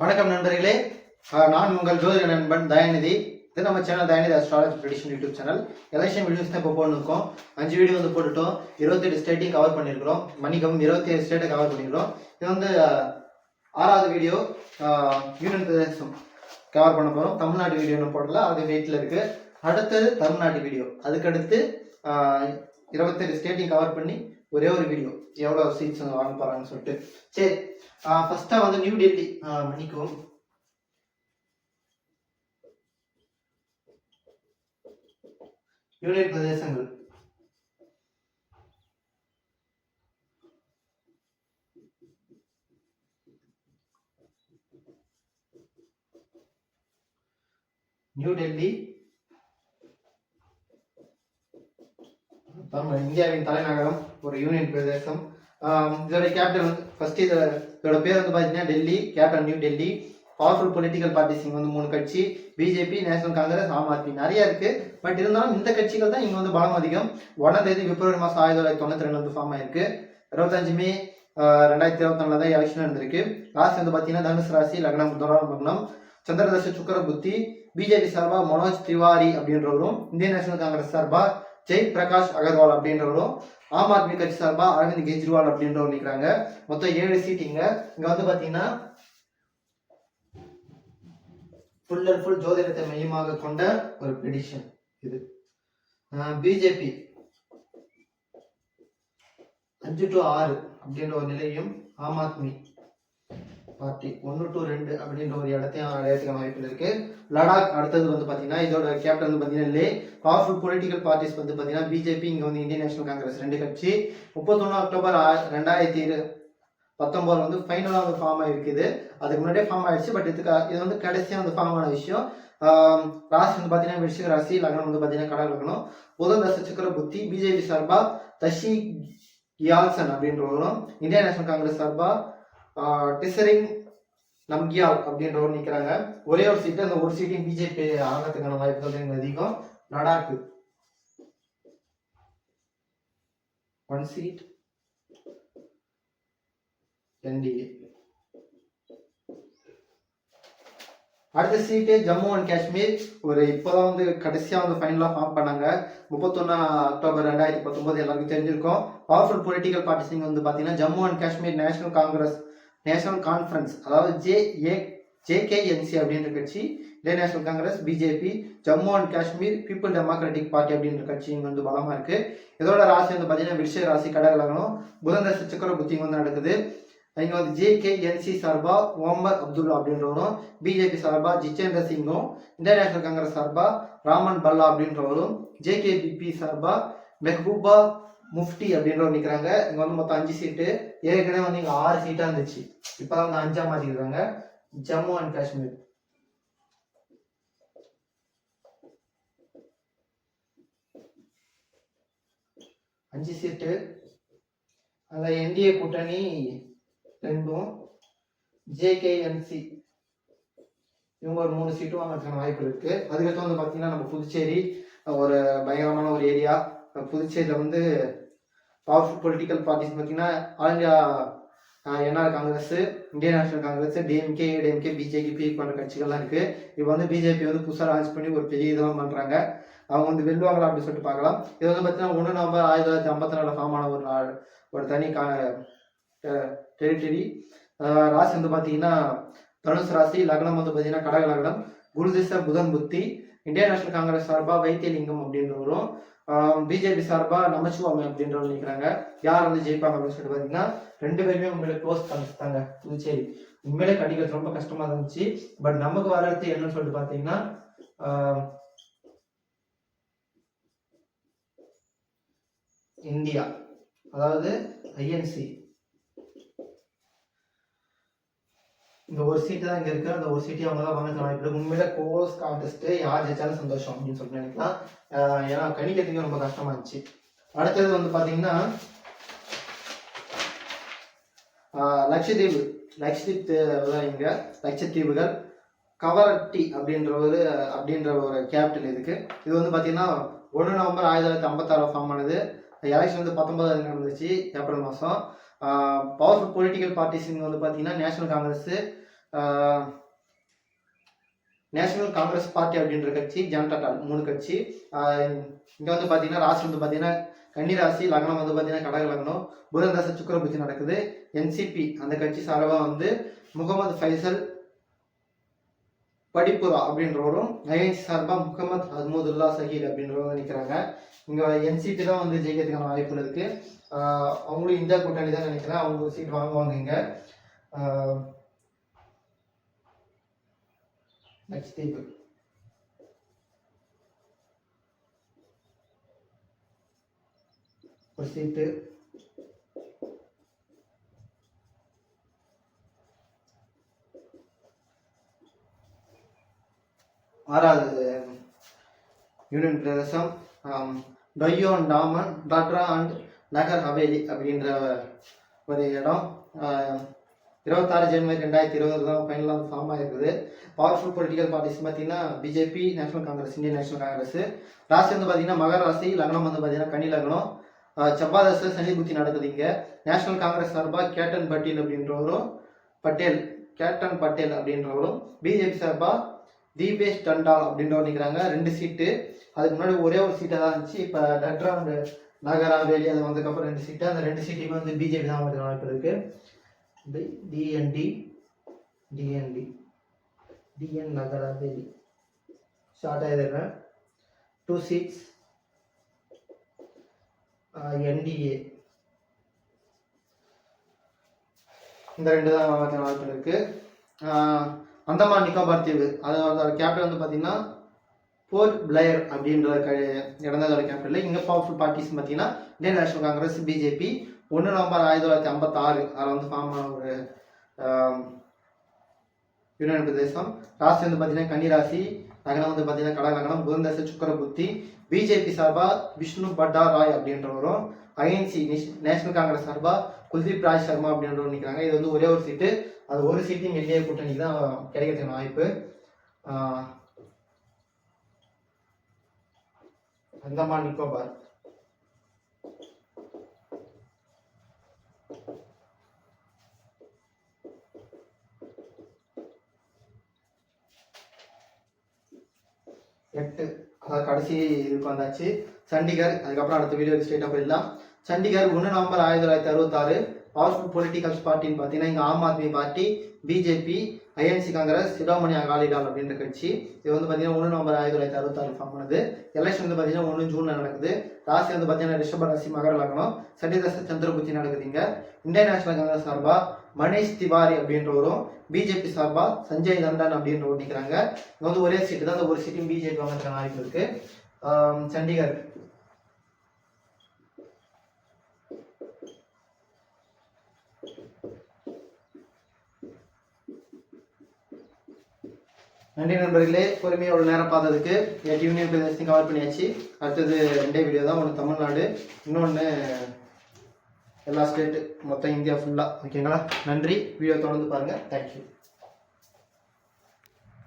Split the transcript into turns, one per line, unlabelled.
வணக்கம் நண்பர்களே. நான் உங்கள் ஜோதிட நண்பன் தயாநிதி. இது நம்ம channel Dayanidhi astrology tradition YouTube channel election videos தான் இப்போ போட்டுருக்கோம். அஞ்சு வீடியோ வந்து போட்டுட்டோம். இருபத்தெட்டு ஸ்டேட்டையும் கவர் பண்ணியிருக்கிறோம். மன்னிக்கவும் இருபத்தி ஏழு ஸ்டேட்டை கவர் பண்ணியிருக்கிறோம். இது வந்து ஆறாவது வீடியோ யூனியன் பிரதேசம் கவர் பண்ண போகிறோம் தமிழ்நாடு வீடியோ ஒன்று போடல. அது வெயிட்டில் இருக்குது அடுத்தது தமிழ்நாட்டு வீடியோ அதுக்கடுத்து இருபத்தேழு ஸ்டேட்டையும் கவர் பண்ணி ஒரே ஒரு வீடியோ எவ்வளோ சீட்ஸ் வாங்க போகிறாங்கன்னு சொல்லிட்டு. சரி ஃபஸ்ட்டாக வந்து நியூ டெல்லி ஆஹ் யூனியன் பிரதேசங்கள். நியூ டெல்லி நம்ம இந்தியாவின் தலைநகரம் ஒரு யூனியன் பிரதேசம். இதோட கேபிட்டல் வந்து ஃபர்ஸ்ட் இதோட இதோட பேர் வந்து பார்த்தீங்கன்னா Delhi capital New Delhi. Powerful political parties இங்கே வந்து மூணு கட்சி பிஜேபி நேஷனல் காங்கிரஸ் ஆம் ஆத்மி. நிறைய இருக்கு. பட் இருந்தாலும் இந்த கட்சிகள் தான் இங்கே வந்து பலம் அதிகம். ஒன்றாம் தேதி பிப்ரவரி மாதம் ஆயிரத்தி தொள்ளாயிரத்தி தொண்ணூத்தி ரெண்டு வந்து ஃபார்ம் ஆயிருக்கு. இருபத்தஞ்சு மே ரெண்டாயிரத்தி இருபத்தி தான் எலெக்ஷன் இருந்திருக்கு ராசி வந்து பார்த்தீங்கன்னா தனுசு ராசி லக்னம் துராம் லக்னம். சந்திரதச சுக்கர புத்தி பிஜேபி சார்பா மனோஜ் திவாரி அப்படின்றவரும் இந்தியன் நேஷனல் காங்கிரஸ் சார்பா ஜெய் பிரகாஷ் அகர்வால் அப்படின்றவரும் ஆம் ஆத்மி கட்சி சார்பா அரவிந்த் கெஜ்ரிவால் அப்படின்றவர் நிற்கிறாங்க மொத்தம் ஏழு சீட் இங்க. இங்க வந்து பாத்தீங்கன்னா ஃபுல் அண்ட் ஃபுல் ஜோதிடத்தை மையமாக கொண்ட ஒரு பெடிஷன் இது. பிஜேபி அஞ்சு டு ஆறு அப்படின்ற ஒரு நிலையும் ஆம் ஆத்மி பார்ட்டி ஒன்று டு ரெண்டு அப்படின்ற ஒரு இடத்தையும் அடையறதுக்கான வாய்ப்பில் இருக்கு. லடாக் அடுத்தது வந்து பார்த்தீங்கன்னா இதோட கேப்டன் வந்து பார்த்தீங்கன்னா லே பவர்ஃபுல் பொலிட்டிக்கல் பார்ட்டிஸ் வந்து பார்த்தீங்கன்னா பிஜேபி இங்கே வந்து இந்தியன் நேஷனல் காங்கிரஸ் ரெண்டு கட்சி. முப்பத்தொன்னு அக்டோபர் ரெண்டாயிரத்தி இரு பத்தொம்போது வந்து ஃபைனலாக வந்து ஃபார்ம் ஆகிருக்குது அதுக்கு முன்னாடியே ஃபார்ம் ஆயிடுச்சு பட் இதுக்கு இது வந்து கடைசியாக வந்து ஃபார்ம் ஆன விஷயம். ராசி வந்து பார்த்தீங்கன்னா விருஷிக ராசி லக்னம் வந்து பார்த்தீங்கன்னா கடல் லக்னம். புதன் தச சக்கர புத்தி பிஜேபி சார்பா தஷி யால்சன் அப்படின்றவரும் இந்தியன் நேஷனல் காங்கிரஸ் சார்பா டிசரிங் நம்கியால் அப்படின்றவர் நிற்கிறாங்க ஒரே ஒரு சீட்டு அந்த ஒரு சீட்டையும் பிஜேபி ஆகிறதுக்கான வாய்ப்புகள் அதிகம். லடாக். ஒன் சீட் என்டிஏ அடுத்த சீட்டு ஜம்மு அண்ட் காஷ்மீர். ஒரு இப்போதான் வந்து கடைசியாக வந்து ஃபைனலாக ஃபார்ம் பண்ணாங்க. முப்பத்தொன்னா அக்டோபர் ரெண்டாயிரத்தி பத்தொம்போது எல்லாருக்கும் தெரிஞ்சிருக்கும். பவர்ஃபுல் பொலிட்டிக்கல் பார்ட்டிஸ் நீங்கள் வந்து பார்த்தீங்கன்னா Jammu and Kashmir national congress national conference அதாவது ஜே ஏ ஜேகேஎன்சி அப்படின்ற கட்சி இந்திய national congress BJP Jammu and Kashmir people democratic party அப்படின்ற கட்சி இங்கே வந்து பலமாக இருக்குது இதோட ராசி வந்து பார்த்தீங்கன்னா விஷய ராசி கடகலகனும் புதன் தச சக்கர புத்தி வந்து நடக்குது இங்கே வந்து ஜேகேஎன்சி சார்பா ஓமர் அப்துல்லா அப்படின்றவரும் பிஜேபி சார்பா ஜிதேந்திர சிங்கும் இந்திய நேஷனல் காங்கிரஸ் சார்பா ராமன் பல்லா அப்படின்றவரும் ஜேகேபிபி சார்பா மெஹபூபா முஃப்டி அப்படின்றவர் நிற்கிறாங்க இங்கே வந்து மொத்தம் அஞ்சு சீட்டு. ஏற்கனவே வந்து இங்கே ஆறு சீட்டாக இருந்துச்சு. இப்போ வந்து அஞ்சா மாற்றிக்கிறாங்க ஜம்மு அண்ட் காஷ்மீர். அஞ்சு சீட்டு அந்த என்டிஏ கூட்டணி ரெண்டும். ஜேகேஎன்சி இவங்க ஒரு மூணு சீட்டும் வாங்கிறதுக்கான வாய்ப்பு இருக்கு. அதுக்கடுத்து வந்து பார்த்தீங்கன்னா நம்ம புதுச்சேரி ஒரு பயங்கரமான ஒரு ஏரியா புதுச்சேரியில் வந்து பவர்ஃபுல் பொலிட்டிக்கல் பார்ட்டிஸ் பார்த்தீங்கன்னா all India NR congress Indian national congress DMK ADMK BJP போன்ற கட்சிகள்லாம் இருக்கு. இப்போ வந்து பிஜேபி வந்து புதுசாக லான்ச் பண்ணி ஒரு பெரிய இதெல்லாம் பண்ணுறாங்க அவங்க வந்து வெல்வாங்களா அப்படின்னு சொல்லிட்டு பார்க்கலாம் இது வந்து பார்த்தீங்கன்னா ஒன்று நவம்பர் ஆயிரத்தி தொள்ளாயிரத்தி ஐம்பத்தி நாலு ஃபார்ம் ஆன ஒரு நாள் ஒரு தனி கா டெரிட்டரி ராசி வந்து பார்த்தீங்கன்னா தனுசு ராசி லக்னம் வந்து பார்த்தீங்கன்னா கடக லக்னம் குருதிச புதன் புத்தி இந்தியன் நேஷனல் காங்கிரஸ் சார்பா வைத்தியலிங்கம் அப்படின்றவரும் பிஜேபி சார்பா நமச்சிவாமி அப்படின்றவங்க நிற்கிறாங்க யார் வந்து ஜெயிப்பாங்க அப்படின்னு சொல்லிட்டு பார்த்தீங்கன்னா ரெண்டு பேருமே உங்களுக்கு க்ளோஸ் பண்ணிட்டாங்க புதுச்சேரி. உண்மையிலே கடிக்கிறது ரொம்ப கஷ்டமா இருந்துச்சு. பட் நமக்கு வர்றது என்னன்னு சொல்லிட்டு பார்த்தீங்கன்னா இந்தியா. அதாவது ஐஎன்சி இந்த ஒரு சீட்டு தான் இங்க இருக்கு. அந்த ஒரு சீட்டை அவங்க தான் வாங்க வாய்ப்பு உண்மையில கோர்ஸ் கான்டெஸ்ட் யார் ஜெயிச்சாலும் சந்தோஷம் அப்படின்னு சொல்லிட்டு நினைக்கலாம். ஏன்னா கணிக்கிறதுக்கு ரொம்ப கஷ்டமா இருந்துச்சு. அடுத்தது வந்து பாத்தீங்கன்னா லட்சத்தீவு லட்சத்தீப் தான் இங்க லட்சத்தீவுகள் கவரட்டி அப்படின்ற ஒரு அப்படின்ற ஒரு கேபிட்டல் இதுக்கு. இது வந்து பாத்தீங்கன்னா ஒன்று நவம்பர் ஆயிரத்தி தொள்ளாயிரத்தி ஐம்பத்தாறு ஃபார்ம் ஆனது. எலெக்ஷன் வந்து பத்தொன்பதாவது நடந்துச்சு ஏப்ரல் மாதம் பவர்ஃபுல் பொலிட்டிக்கல் பார்ட்டிஸ் வந்து பார்த்தீங்கன்னா national Congress national Congress party அப்படின்ற கட்சி ஜனதாதள் மூணு கட்சி. இங்கே வந்து பார்த்தீங்கன்னா ராசி வந்து பார்த்தீங்கன்னா கன்னிராசி லக்னம் வந்து பார்த்தீங்கன்னா கடக லக்னம் புதன் தசை நடக்குது. என்சிபி அந்த கட்சி சார்பாக வந்து முகமது ஃபைசல் படிப்புரா அப்படின்றவரும் ஐஎன்சி சார்பாக முகமது அஹமதுல்லா சஹீர் அப்படின்றவங்க நிற்கிறாங்க இங்கே என்சிபி தான் வந்து ஜெயிக்கிறதுக்கான வாய்ப்புகள் இருக்குது அவங்களும் இந்தியா கூட்டணி தான் நினைக்கிறேன். அவங்க சீட் வாங்குவாங்க இங்கே. நெக்ஸ்ட் டேபிள் ஒரு சீட்டு ஆறாவது யூனியன் பிரதேசம். டையோன் டாமன் டாட்ரா அண்ட் நகர் ஹவேலி அப்படின்ற ஒரு இடம். இருபத்தாறு ஜனவரி ரெண்டாயிரத்தி இருபது தான் ஃபைனலாக ஃபார்ம் ஆகிருக்குது பவர்ஃபுல் பொலிட்டிக்கல் பார்ட்டிஸ் பார்த்தீங்கன்னா BJP national congress Indian national congress ராசி வந்து பார்த்தீங்கன்னா மகர ராசி லக்னம் வந்து பார்த்தீங்கன்னா கன்னி லக்னம். ஆஹ், செவ்வாதச சனி புத்தி நடக்குது இங்கே. நேஷனல் காங்கிரஸ் சார்பாக கேட்டன் பட்டேல் அப்படின்றவரும் பட்டேல் கேட்டன் பட்டேல் அப்படின்றவரும் பிஜேபி சார்பாக தீபேஷ் டண்டால் அப்படின்றவர் நிற்கிறாங்க ரெண்டு சீட்டு அதுக்கு முன்னாடி ஒரே ஒரு சீட்டாக தான் இருந்துச்சு. இப்போ டட்ரா அண்ட் நகரா வேலி அது வந்ததுக்கப்புறம் ரெண்டு சீட்டு அந்த ரெண்டு சீட்டையுமே வந்து பிஜேபி தான் வந்து வாய்ப்பு இருக்கு. டிஎன்டி டிஎன்டி டிஎன் நகரா வேலி ஷார்ட்டாக எழுதுறேன். டூ சீட்ஸ் என்டிஏ இந்த ரெண்டு தான் வாய்ப்பு வாய்ப்பு இருக்கு. அந்தமான் நிக்கோபார் தீவு. அது அதோட கேபிட்டல் வந்து பார்த்தீங்கன்னா போர்ட் பிளேயர் அப்படின்ற க கேபிட்டல் இங்கே பவர்ஃபுல் பார்ட்டிஸ் பார்த்தீங்கன்னா இந்தியன் நேஷனல் காங்கிரஸ் பிஜேபி ஒன்று நவம்பர் ஆயிரத்தி தொள்ளாயிரத்தி ஐம்பத்தாறு. அதில் வந்து ஃபார்ம் ஆன ஒரு யூனியன் பிரதேசம். ராசி வந்து பார்த்தீங்கன்னா கன்னிராசி லக்னம் வந்து பார்த்தீங்கன்னா கடக லக்னம். புதன் தசை சுக்கர புத்தி. பிஜேபி சார்பாக விஷ்ணு பட்டா ராய் அப்படின்றவரும் ஐஎன்சி நேஷனல் காங்கிரஸ் சார்பாக குல்தீப் ராஜ் சர்மா அப்படின்றவரும் நிற்கிறாங்க இது வந்து ஒரே ஒரு சீட்டு அது ஒரு சீட்டையும் என்டிஏ கூட்டணிக்கு தான் கிடைக்கிறதுக்கான வாய்ப்பு. அந்தமான் நிக்கோபார். எட்டு. அதாவது கடைசி இதுக்கு வந்தாச்சு. சண்டிகர் அதுக்கப்புறம் அடுத்த வீடியோ ஸ்டேட்டாக போயிடலாம் சண்டிகர் ஒன்று நவம்பர் ஆயிரத்தி தொள்ளாயிரத்தி அறுபத்தாறு. பவர்ஃபுல் பொலிட்டிக்கல்ஸ் பார்ட்டின்னு பார்த்தீங்கன்னா இங்கே Aam Aadmi party BJP INC Congress Shiromani Akali Dal அப்படின்ற கட்சி. இது வந்து பார்த்தீங்கன்னா ஒன்று நவம்பர் ஆயிரத்தி தொள்ளாயிரத்தி அறுபத்தாறு ஃபார்ம் பண்ணுது எலெக்ஷன் வந்து பார்த்தீங்கன்னா ஒன்று ஜூனில் நடக்குது. ராசி வந்து பார்த்தீங்கன்னா ரிஷப ராசி மகர லக்னம் சண்டிதச சந்திரபுத்தி நடக்குதுங்க. இந்தியன் நேஷனல் காங்கிரஸ் சார்பாக மணேஷ் திவாரி அப்படின்றவரும் பிஜேபி சார்பாக சஞ்சய் நந்தன் அப்படின்றவர் நிற்கிறாங்க இங்கே வந்து ஒரே சீட்டு தான். அந்த ஒரு சீட்டும் பிஜேபி வாங்குறதுக்கான வாய்ப்பு இருக்குது சண்டிகர். நன்றி நண்பர்களே. பொறுமையாக ஒரு நேரம் பார்த்ததுக்கு எட்டு யூனியன் பிரதேசத்தையும் கவர் பண்ணியாச்சு. அடுத்தது ரெண்டே வீடியோ தான். ஒன்று தமிழ்நாடு இன்னொன்று எல்லா ஸ்டேட்டு மொத்தம் இந்தியா ஃபுல்லாக ஓகேங்களா நன்றி. வீடியோ தொடர்ந்து பாருங்கள் தேங்க்யூ